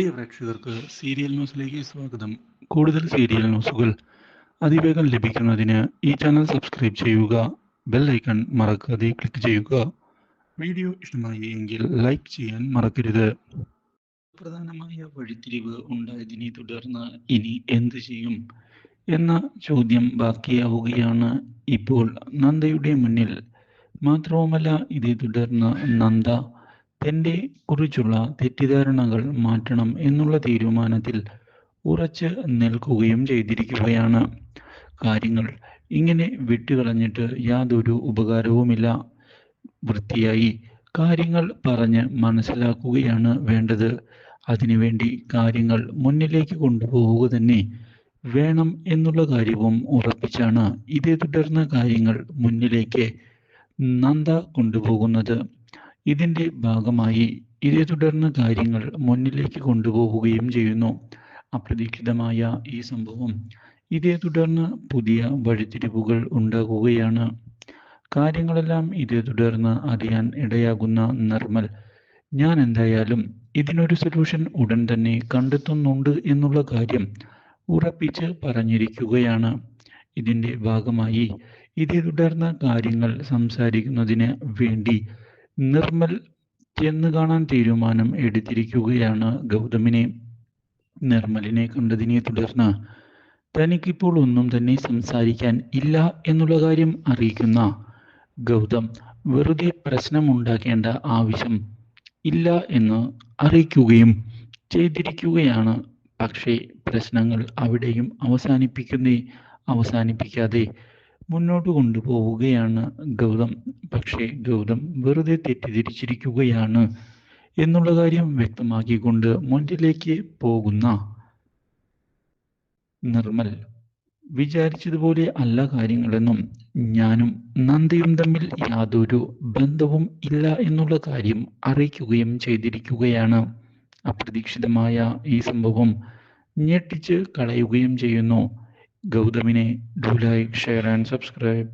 പ്രിയ പ്രേക്ഷകർക്ക് സീരിയൽ ന്യൂസിലേക്ക് സ്വാഗതം. കൂടുതൽ സീരിയൽ ന്യൂസുകൾ അതിവേഗം ലഭിക്കുന്നതിന് ഈ ചാനൽ സബ്സ്ക്രൈബ് ചെയ്യുക ബെൽ ഐക്കൺ മറക്കാതെ ക്ലിക്ക് ചെയ്യുക. വീഡിയോ ഇഷ്ടമായി എങ്കിൽ ലൈക്ക് ചെയ്യാൻ മറക്കരുത്. പ്രധാനമായ വഴിത്തിരിവ് ഉണ്ടായതിനെ തുടർന്ന് ഇനി എന്ത് ചെയ്യും എന്ന ചോദ്യം ബാക്കിയാവുകയാണ് ഇപ്പോൾ നന്ദയുടെ മുന്നിൽ. മാത്രവുമല്ല ഇതേ തുടർന്ന് നന്ദ തന്റെ കുറിച്ചുള്ള തെറ്റിദ്ധാരണകൾ മാറ്റണം എന്നുള്ള തീരുമാനത്തിൽ ഉറച്ച് നിൽക്കുകയും ചെയ്തിരിക്കുകയാണ്. കാര്യങ്ങൾ ഇങ്ങനെ വിട്ടുകളഞ്ഞിട്ട് യാതൊരു ഉപകാരവുമില്ല. വൃത്തിയായി കാര്യങ്ങൾ പറഞ്ഞ് മനസ്സിലാക്കുകയാണ് വേണ്ടത്. അതിനുവേണ്ടി കാര്യങ്ങൾ മുന്നിലേക്ക് കൊണ്ടുപോവുക തന്നെ വേണം എന്നുള്ള കാര്യവും ഉറപ്പിച്ചാണ് ഇതേ തുടർന്ന് കാര്യങ്ങൾ മുന്നിലേക്ക് നന്ദ കൊണ്ടുപോകുന്നത്. ഇതിന്റെ ഭാഗമായി ഇതേ തുടർന്ന് കാര്യങ്ങൾ മുന്നിലേക്ക് കൊണ്ടുപോവുകയും ചെയ്യുന്നു. അപ്രതീക്ഷിതമായ ഈ സംഭവം ഇതേ തുടർന്ന് പുതിയ വഴിത്തിരിവുകൾ ഉണ്ടാകുകയാണ്. കാര്യങ്ങളെല്ലാം ഇതേ തുടർന്ന് അറിയാൻ ഇടയാകുന്ന നിർമ്മൽ ഞാൻ എന്തായാലും ഇതിനൊരു സൊല്യൂഷൻ ഉടൻ തന്നെ കണ്ടെത്തുന്നുണ്ട് എന്നുള്ള കാര്യം ഉറപ്പിച്ച് പറഞ്ഞിരിക്കുകയാണ്. ഇതിന്റെ ഭാഗമായി ഇതേ തുടർന്ന് കാര്യങ്ങൾ സംസാരിക്കുന്നതിന് വേണ്ടി നിർമ്മൽ ചെന്ന് കാണാൻ തീരുമാനം എടുത്തിരിക്കുകയാണ് ഗൗതമിനെ. നിർമ്മലിനെ കണ്ടതിനെ തുടർന്ന് തനിക്കിപ്പോൾ ഒന്നും തന്നെ സംസാരിക്കാൻ ഇല്ല എന്നുള്ള കാര്യം അറിയിക്കുന്ന ഗൗതം വെറുതെ പ്രശ്നമുണ്ടാക്കേണ്ട ആവശ്യം ഇല്ല എന്ന് അറിയിക്കുകയും ചെയ്തിരിക്കുകയാണ്. പക്ഷേ പ്രശ്നങ്ങൾ അവിടെയും അവസാനിപ്പിക്കുന്നേ അവസാനിപ്പിക്കാതെ മുന്നോട്ട് കൊണ്ടുപോവുകയാണ് ഗൗതം. പക്ഷേ ഗൗതം വെറുതെ തെറ്റിദ്ധരിച്ചിരിക്കുകയാണ് എന്നുള്ള കാര്യം വ്യക്തമാക്കിക്കൊണ്ട് മുന്നിലേക്ക് പോകുന്ന നിർമ്മൽ വിചാരിച്ചതുപോലെ അല്ല കാര്യങ്ങളെന്നും ഞാനും നന്ദിയും തമ്മിൽ യാതൊരു ബന്ധവും ഇല്ല എന്നുള്ള കാര്യം അറിയിക്കുകയും ചെയ്തിരിക്കുകയാണ്. അപ്രതീക്ഷിതമായ ഈ സംഭവം ഞെട്ടിച്ച് കളയുകയും ചെയ്യുന്നു. ഗൗതമിനെ do like share and subscribe